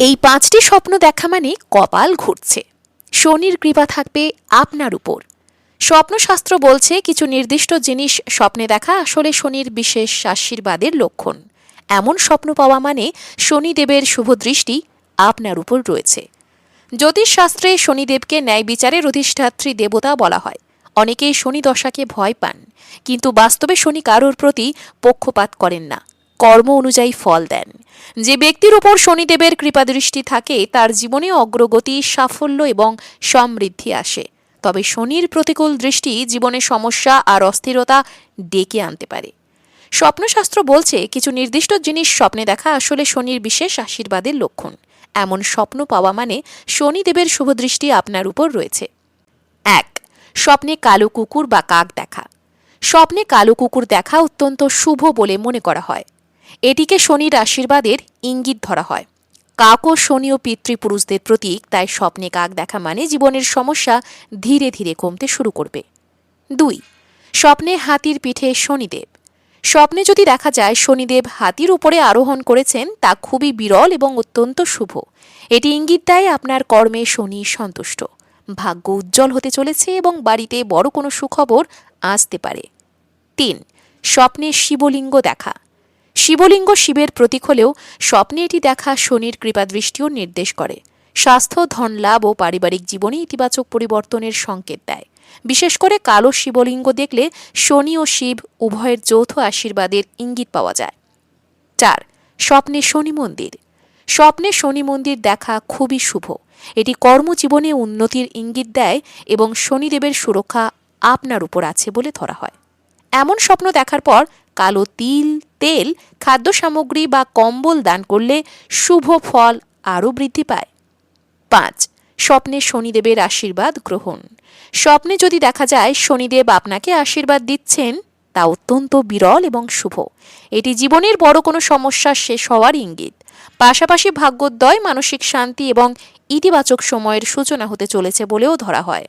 এই পাঁচটি স্বপ্ন দেখা মানে কপাল ঘুরছে। শনির কৃপা থাকবে আপনার উপর। স্বপ্নশাস্ত্র বলছে, কিছু নির্দিষ্ট জিনিস স্বপ্নে দেখা আসলে শনির বিশেষ আশীর্বাদের লক্ষণ। এমন স্বপ্ন পাওয়া মানে শনিদেবের শুভ দৃষ্টি আপনার উপর রয়েছে। জ্যোতিষশাস্ত্রে শনিদেবকে ন্যায় বিচারের অধিষ্ঠাত্রী দেবতা বলা হয়। অনেকেই শনি দশাকে ভয় পান, কিন্তু বাস্তবে শনি কারোর প্রতি পক্ষপাত করেন না। কর্ম অনুযায়ী ফল দেন। যে ব্যক্তির উপর শনিদেবের কৃপাদৃষ্টি থাকে, তার জীবনে অগ্রগতি, সাফল্য এবং সমৃদ্ধি আসে। তবে শনির প্রতিকূল দৃষ্টি জীবনে সমস্যা আর অস্থিরতা ডেকে আনতে পারে। স্বপ্নশাস্ত্র বলছে, কিছু নির্দিষ্ট জিনিস স্বপ্নে দেখা আসলে শনির বিশেষ আশীর্বাদের লক্ষণ। এমন স্বপ্ন পাওয়া মানে শনিদেবের শুভদৃষ্টি আপনার উপর রয়েছে। এক, স্বপ্নে কালো কুকুর বা কাক দেখা। স্বপ্নে কালো কুকুর দেখা অত্যন্ত শুভ বলে মনে করা হয়। এটিকে শনির আশীর্বাদের ইঙ্গিত ধরা হয়। কাক ও শনি ও পিতৃপুরুষদের প্রতীক, তাই স্বপ্নে কাক দেখা মানে জীবনের সমস্যা ধীরে ধীরে কমতে শুরু করবে। দুই, স্বপ্নে হাতির পিঠে শনিদেব। স্বপ্নে যদি দেখা যায় শনিদেব হাতির উপরে আরোহণ করেছেন, তা খুবই বিরল এবং অত্যন্ত শুভ। এটি ইঙ্গিত দেয় আপনার কর্মে শনি সন্তুষ্ট। ভাগ্য উজ্জ্বল হতে চলেছে এবং বাড়িতে বড় কোনো সুখবর আসতে পারে। তিন, স্বপ্নে শিবলিঙ্গ দেখা। শিবলিঙ্গ শিবের প্রতীক হলেও স্বপ্নে এটি দেখা শনির কৃপাদৃষ্টিও নির্দেশ করে। স্বাস্থ্য, ধন, লাভ ও পারিবারিক জীবনে ইতিবাচক পরিবর্তনের সংকেত দেয়। বিশেষ করে কালো শিবলিঙ্গ দেখলে শনি ও শিব উভয়ের যৌথ আশীর্বাদের ইঙ্গিত পাওয়া যায়। চার, স্বপ্নে শনি মন্দির। স্বপ্নে শনি মন্দির দেখা খুবই শুভ। এটি কর্মজীবনে উন্নতির ইঙ্গিত দেয় এবং শনিদেবের সুরক্ষা আপনার উপর আছে বলে ধরা হয়। এমন স্বপ্ন দেখার পর কালো তিল তেল খাদ্য সামগ্রী বা কম্বল দান করলে শুভ ফল আরও বৃদ্ধি পায়। পাঁচ, স্বপ্নে শনিদেবের আশীর্বাদ গ্রহণ। স্বপ্নে যদি দেখা যায় শনিদেব আপনাকে আশীর্বাদ দিচ্ছেন, তা অত্যন্ত বিরল এবং শুভ। এটি জীবনের বড় কোনো সমস্যা শেষ হওয়ার ইঙ্গিত। পাশাপাশি ভাগ্যোদয়, মানসিক শান্তি এবং ইতিবাচক সময়ের সূচনা হতে চলেছে বলেও ধরা হয়।